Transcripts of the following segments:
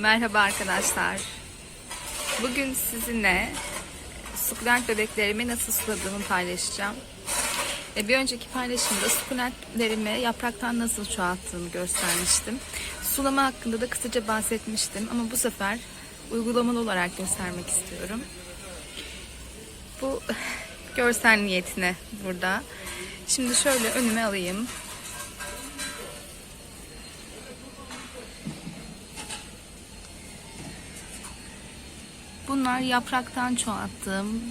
Merhaba arkadaşlar. Bugün sizinle sukulent bebeklerimi nasıl suladığımı paylaşacağım. E, Bir önceki paylaşımda sukulentlerimi yapraktan nasıl çoğalttığımı göstermiştim. Sulama hakkında da kısaca bahsetmiştim ama bu sefer uygulamalı olarak göstermek istiyorum. Bu görsel niyetine burada. Şimdi şöyle önüme alayım. Bunlar yapraktan çoğalttığım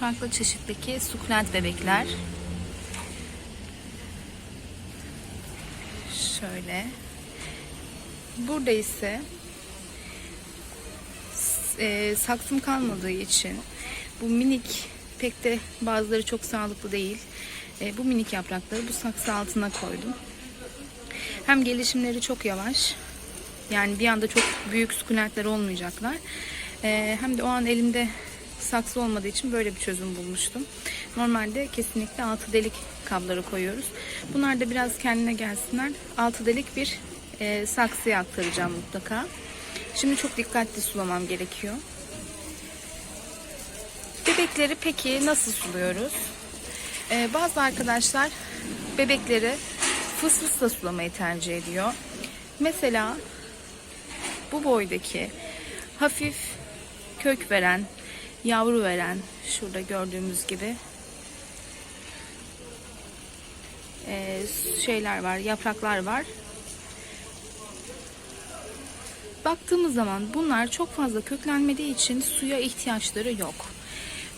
farklı çeşitteki sukulent bebekler. Şöyle. Burada ise e, saksım kalmadığı için bu minik pek de bazıları çok sağlıklı değil. E, bu minik yaprakları bu saksı altına koydum. Hem gelişimleri çok yavaş. Yani bir anda çok büyük sukulentler olmayacaklar. Ee, hem de o an elimde saksı olmadığı için böyle bir çözüm bulmuştum. Normalde kesinlikle altı delik kabları koyuyoruz. Bunlar da biraz kendine gelsinler. Altı delik bir e, saksıya aktaracağım mutlaka. Şimdi çok dikkatli sulamam gerekiyor. Bebekleri peki nasıl suluyoruz? Ee, bazı arkadaşlar bebekleri fıs fısla sulamayı tercih ediyor. Mesela bu boydaki hafif kök veren, yavru veren şurada gördüğümüz gibi e, şeyler var, yapraklar var. Baktığımız zaman bunlar çok fazla köklenmediği için suya ihtiyaçları yok.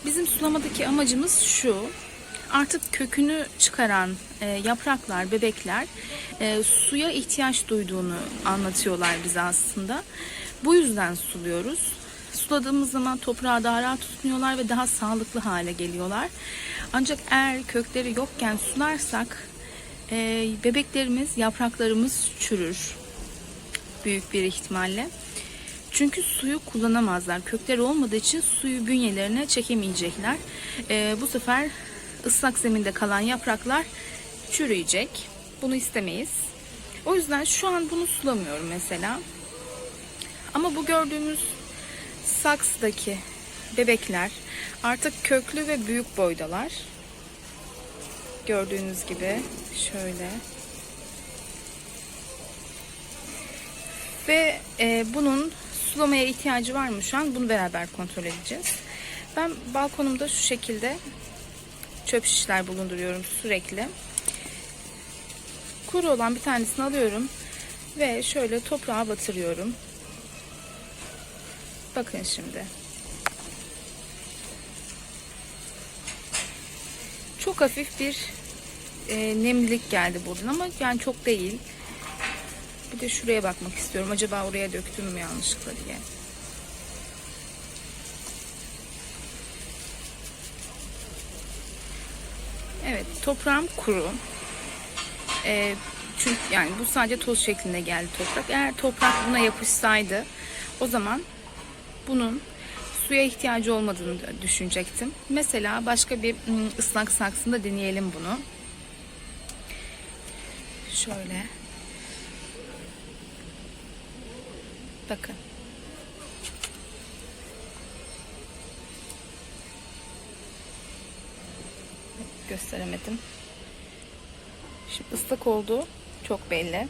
Bizim sulamadaki amacımız şu. Artık kökünü çıkaran e, yapraklar, bebekler e, suya ihtiyaç duyduğunu anlatıyorlar bize aslında. Bu yüzden suluyoruz. Suladığımız zaman toprağı daha rahat tutunuyorlar ve daha sağlıklı hale geliyorlar. Ancak eğer kökleri yokken sularsak e, bebeklerimiz, yapraklarımız çürür. Büyük bir ihtimalle. Çünkü suyu kullanamazlar. Kökleri olmadığı için suyu bünyelerine çekemeyecekler. E, bu sefer ıslak zeminde kalan yapraklar çürüyecek. Bunu istemeyiz. O yüzden şu an bunu sulamıyorum mesela. Ama bu gördüğümüz saksıdaki bebekler artık köklü ve büyük boydalar. Gördüğünüz gibi şöyle. Ve e, bunun sulamaya ihtiyacı var mı şu an? Bunu beraber kontrol edeceğiz. Ben balkonumda şu şekilde çöp şişler bulunduruyorum sürekli. Kuru olan bir tanesini alıyorum ve şöyle toprağa batırıyorum. Bakın şimdi. Çok hafif bir e, nemlilik geldi buradan ama yani çok değil. Bir de şuraya bakmak istiyorum. Acaba oraya döktüm mü yanlışlıkla diye. Evet, toprağım kuru. Ee, çünkü yani bu sadece toz şeklinde geldi toprak. Eğer toprak buna yapışsaydı o zaman bunun suya ihtiyacı olmadığını düşünecektim. Mesela başka bir ım, ıslak saksında deneyelim bunu. Şöyle. Bakın. Gösteremedim. Şimdi ıslak oldu. Çok belli.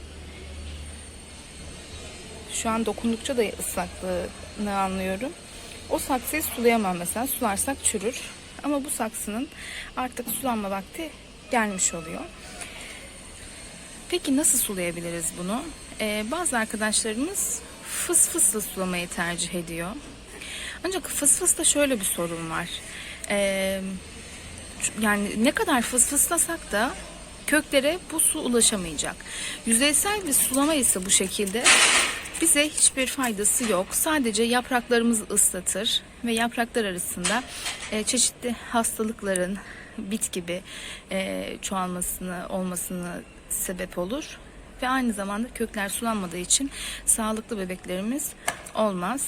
Şu an dokundukça da ıslaklığını anlıyorum. O saksıyı sulayamam mesela. Sularsak çürür. Ama bu saksının artık sulanma vakti gelmiş oluyor. Peki nasıl sulayabiliriz bunu? Ee, bazı arkadaşlarımız fıs fısla sulamayı tercih ediyor. Ancak fıs fısla şöyle bir sorun var. Ee, yani ne kadar fıs fıslasak da köklere bu su ulaşamayacak. Yüzeysel bir sulama ise bu şekilde bize hiçbir faydası yok. Sadece yapraklarımızı ıslatır ve yapraklar arasında e, çeşitli hastalıkların bit gibi e, çoğalmasını olmasını sebep olur ve aynı zamanda kökler sulanmadığı için sağlıklı bebeklerimiz olmaz.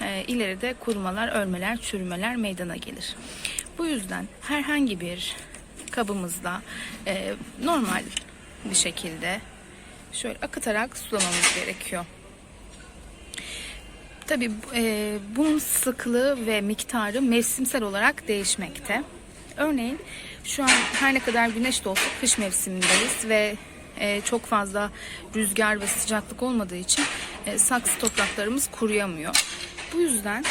E, ileride kurumalar, ölmeler, çürümeler meydana gelir. Bu yüzden herhangi bir kabımızda e, normal bir şekilde şöyle akıtarak sulamamız gerekiyor. Tabii e, bunun sıklığı ve miktarı mevsimsel olarak değişmekte. Örneğin şu an her ne kadar güneş de olsa kış mevsimindeyiz ve e, çok fazla rüzgar ve sıcaklık olmadığı için e, saksı topraklarımız kuruyamıyor. Bu yüzden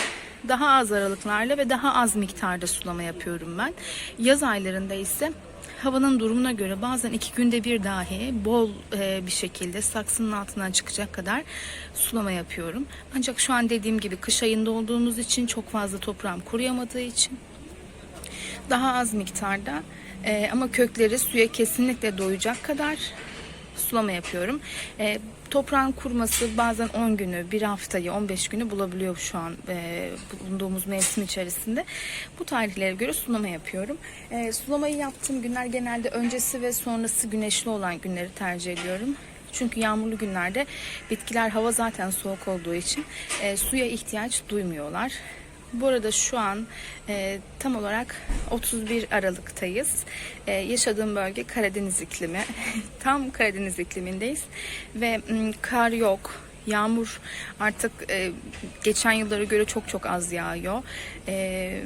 daha az aralıklarla ve daha az miktarda sulama yapıyorum ben. Yaz aylarında ise havanın durumuna göre bazen iki günde bir dahi bol e, bir şekilde saksının altından çıkacak kadar sulama yapıyorum. Ancak şu an dediğim gibi kış ayında olduğumuz için çok fazla toprağım kuruyamadığı için daha az miktarda e, ama kökleri suya kesinlikle doyacak kadar sulama yapıyorum. E, toprağın kuruması bazen 10 günü, bir haftayı, 15 günü bulabiliyor şu an e, bulunduğumuz mevsim içerisinde. Bu tarihlere göre sulama yapıyorum. E, sulamayı yaptığım günler genelde öncesi ve sonrası güneşli olan günleri tercih ediyorum. Çünkü yağmurlu günlerde bitkiler hava zaten soğuk olduğu için e, suya ihtiyaç duymuyorlar. Bu arada şu an e, tam olarak 31 Aralık'tayız. E, yaşadığım bölge Karadeniz iklimi. tam Karadeniz iklimindeyiz ve m, kar yok. Yağmur artık e, geçen yıllara göre çok çok az yağıyor. E,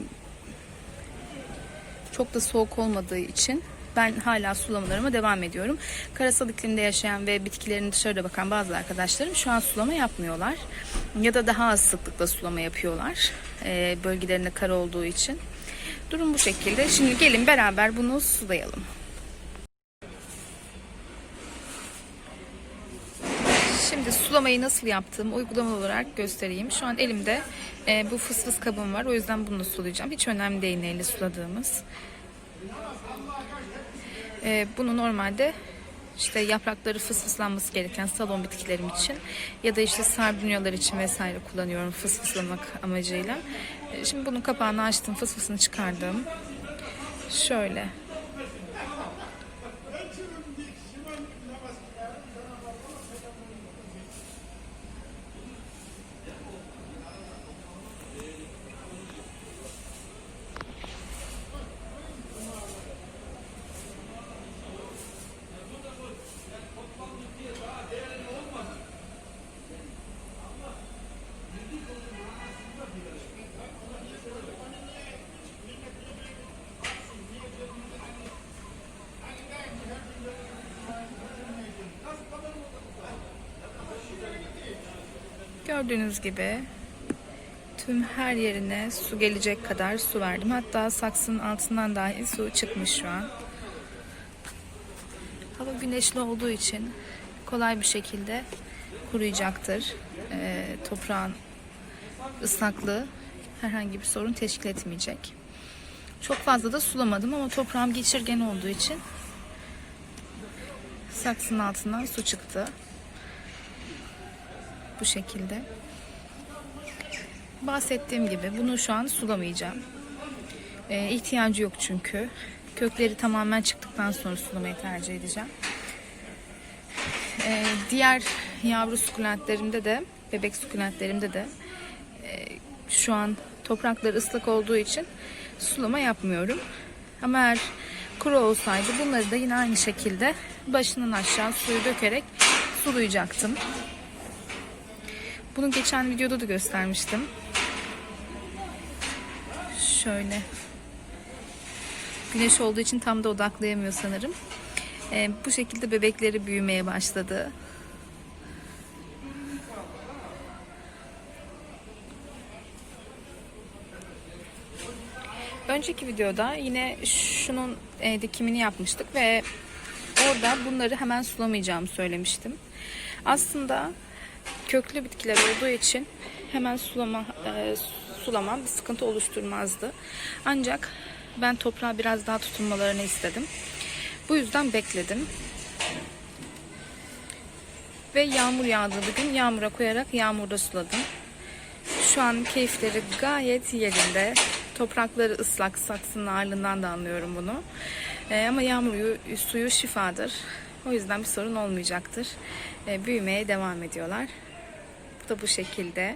çok da soğuk olmadığı için ben hala sulamalarıma devam ediyorum. Karasal iklimde yaşayan ve bitkilerin dışarıda bakan bazı arkadaşlarım şu an sulama yapmıyorlar. Ya da daha az sıklıkla sulama yapıyorlar. E, bölgelerinde kar olduğu için. Durum bu şekilde. Şimdi gelin beraber bunu sulayalım. Şimdi sulamayı nasıl yaptığımı uygulamalı olarak göstereyim. Şu an elimde e, bu fıs fıs kabım var. O yüzden bunu sulayacağım. Hiç önemli değil neyle suladığımız. E, bunu normalde işte yaprakları fısfıslanması gereken salon bitkilerim için ya da işte sardunyalar için vesaire kullanıyorum fısfıslamak amacıyla. E, Şimdi bunun kapağını açtım, fısfısını çıkardım. Şöyle. Gördüğünüz gibi tüm her yerine su gelecek kadar su verdim. Hatta saksının altından dahi su çıkmış şu an. Hava güneşli olduğu için kolay bir şekilde kuruyacaktır. Ee, toprağın ıslaklığı herhangi bir sorun teşkil etmeyecek. Çok fazla da sulamadım ama toprağım geçirgen olduğu için saksının altından su çıktı. Bu şekilde. Bahsettiğim gibi bunu şu an sulamayacağım. Ee, ihtiyacı yok çünkü. Kökleri tamamen çıktıktan sonra sulamayı tercih edeceğim. Ee, diğer yavru sukulentlerimde de, bebek sukulentlerimde de e, şu an toprakları ıslak olduğu için sulama yapmıyorum. Ama eğer kuru olsaydı bunları da yine aynı şekilde başından aşağı suyu dökerek sulayacaktım. Bunu geçen videoda da göstermiştim. Şöyle. Güneş olduğu için tam da odaklayamıyor sanırım. Ee, bu şekilde bebekleri büyümeye başladı. Önceki videoda yine şunun e, dikimini yapmıştık ve orada bunları hemen sulamayacağımı söylemiştim. Aslında köklü bitkiler olduğu için hemen sulama e, sulamam bir sıkıntı oluşturmazdı. Ancak ben toprağa biraz daha tutunmalarını istedim. Bu yüzden bekledim. Ve yağmur yağdığı bir gün yağmura koyarak yağmurda suladım. Şu an keyifleri gayet yerinde. Toprakları ıslak, saksının ağırlığından da anlıyorum bunu. E, ama yağmur yu- suyu şifadır. O yüzden bir sorun olmayacaktır. E, büyümeye devam ediyorlar. Da bu şekilde.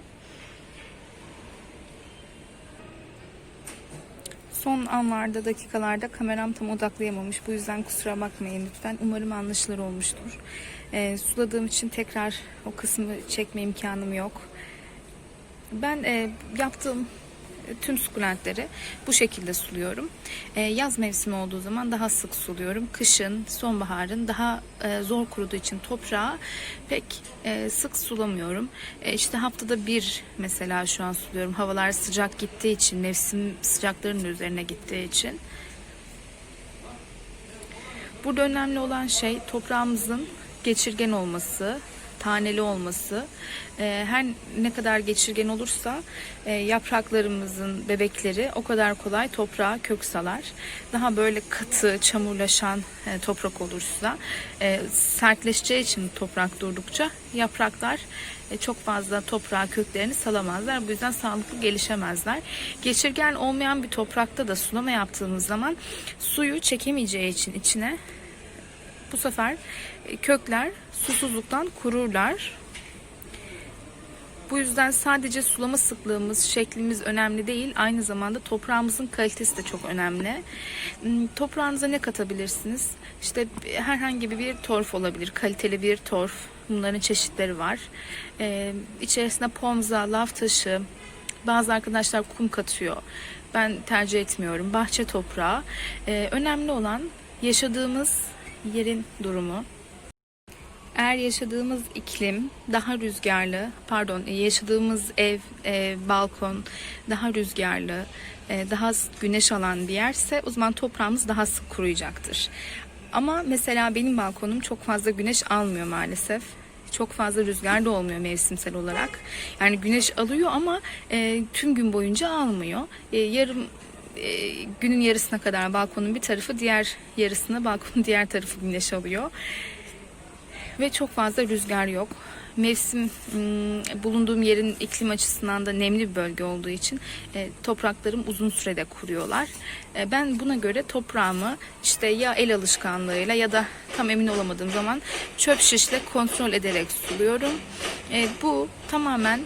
Son anlarda, dakikalarda kameram tam odaklayamamış. Bu yüzden kusura bakmayın lütfen. Umarım anlaşılır olmuştur. E, suladığım için tekrar o kısmı çekme imkanım yok. Ben e, yaptığım tüm sukulentleri bu şekilde suluyorum. E, yaz mevsimi olduğu zaman daha sık suluyorum. Kışın, sonbaharın daha e, zor kuruduğu için toprağı pek e, sık sulamıyorum. E, işte haftada bir mesela şu an suluyorum. Havalar sıcak gittiği için, mevsim sıcaklarının üzerine gittiği için. Burada önemli olan şey toprağımızın geçirgen olması, taneli olması. Ee, her ne kadar geçirgen olursa e, yapraklarımızın bebekleri o kadar kolay toprağa kök salar. Daha böyle katı, çamurlaşan e, toprak olursa e, sertleşeceği için toprak durdukça yapraklar e, çok fazla toprağa köklerini salamazlar. Bu yüzden sağlıklı gelişemezler. Geçirgen olmayan bir toprakta da sulama yaptığımız zaman suyu çekemeyeceği için içine bu sefer e, kökler susuzluktan kururlar. Bu yüzden sadece sulama sıklığımız, şeklimiz önemli değil. Aynı zamanda toprağımızın kalitesi de çok önemli. Hmm, Toprağınıza ne katabilirsiniz? İşte herhangi bir torf olabilir. Kaliteli bir torf. Bunların çeşitleri var. Ee, içerisine pomza, lav taşı, bazı arkadaşlar kum katıyor. Ben tercih etmiyorum. Bahçe toprağı. Ee, önemli olan yaşadığımız yerin durumu. Eğer yaşadığımız iklim daha rüzgarlı, pardon yaşadığımız ev, e, balkon daha rüzgarlı, e, daha güneş alan bir yerse o zaman toprağımız daha sık kuruyacaktır. Ama mesela benim balkonum çok fazla güneş almıyor maalesef. Çok fazla rüzgar da olmuyor mevsimsel olarak. Yani güneş alıyor ama e, tüm gün boyunca almıyor. E, yarım e, günün yarısına kadar balkonun bir tarafı, diğer yarısına balkonun diğer tarafı güneş alıyor ve çok fazla rüzgar yok. Mevsim bulunduğum yerin iklim açısından da nemli bir bölge olduğu için e, topraklarım uzun sürede kuruyorlar. E, ben buna göre toprağımı işte ya el alışkanlığıyla ya da tam emin olamadığım zaman çöp şişle kontrol ederek suluyorum. E, bu tamamen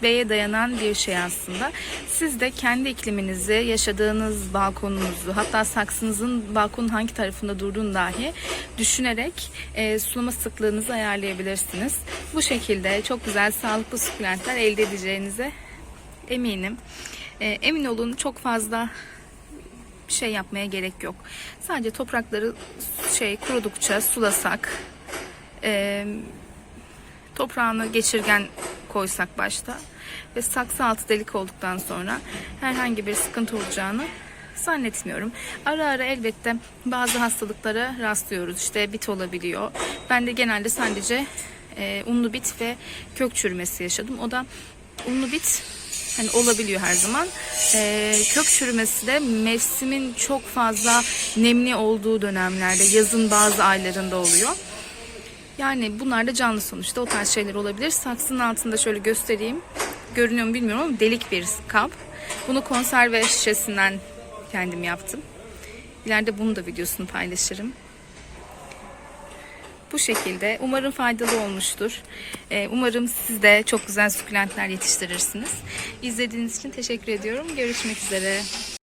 tecrübeye dayanan bir şey aslında. Siz de kendi ikliminizi, yaşadığınız balkonunuzu, hatta saksınızın balkonun hangi tarafında durduğunu dahi düşünerek e, sulama sıklığınızı ayarlayabilirsiniz. Bu şekilde çok güzel sağlıklı sukulentler elde edeceğinize eminim. E, emin olun çok fazla şey yapmaya gerek yok. Sadece toprakları şey kurudukça sulasak, e, toprağını geçirgen koysak başta ve saksı altı delik olduktan sonra herhangi bir sıkıntı olacağını zannetmiyorum. Ara ara elbette bazı hastalıklara rastlıyoruz. İşte bit olabiliyor. Ben de genelde sadece e, unlu bit ve kök çürümesi yaşadım. O da unlu bit hani olabiliyor her zaman. E, kök çürümesi de mevsimin çok fazla nemli olduğu dönemlerde, yazın bazı aylarında oluyor. Yani bunlar da canlı sonuçta o tarz şeyler olabilir. Saksının altında şöyle göstereyim. Görünüyor mu bilmiyorum ama delik bir kap. Bunu konserve şişesinden kendim yaptım. İleride bunun da videosunu paylaşırım. Bu şekilde. Umarım faydalı olmuştur. Ee, umarım siz de çok güzel sukulentler yetiştirirsiniz. İzlediğiniz için teşekkür ediyorum. Görüşmek üzere.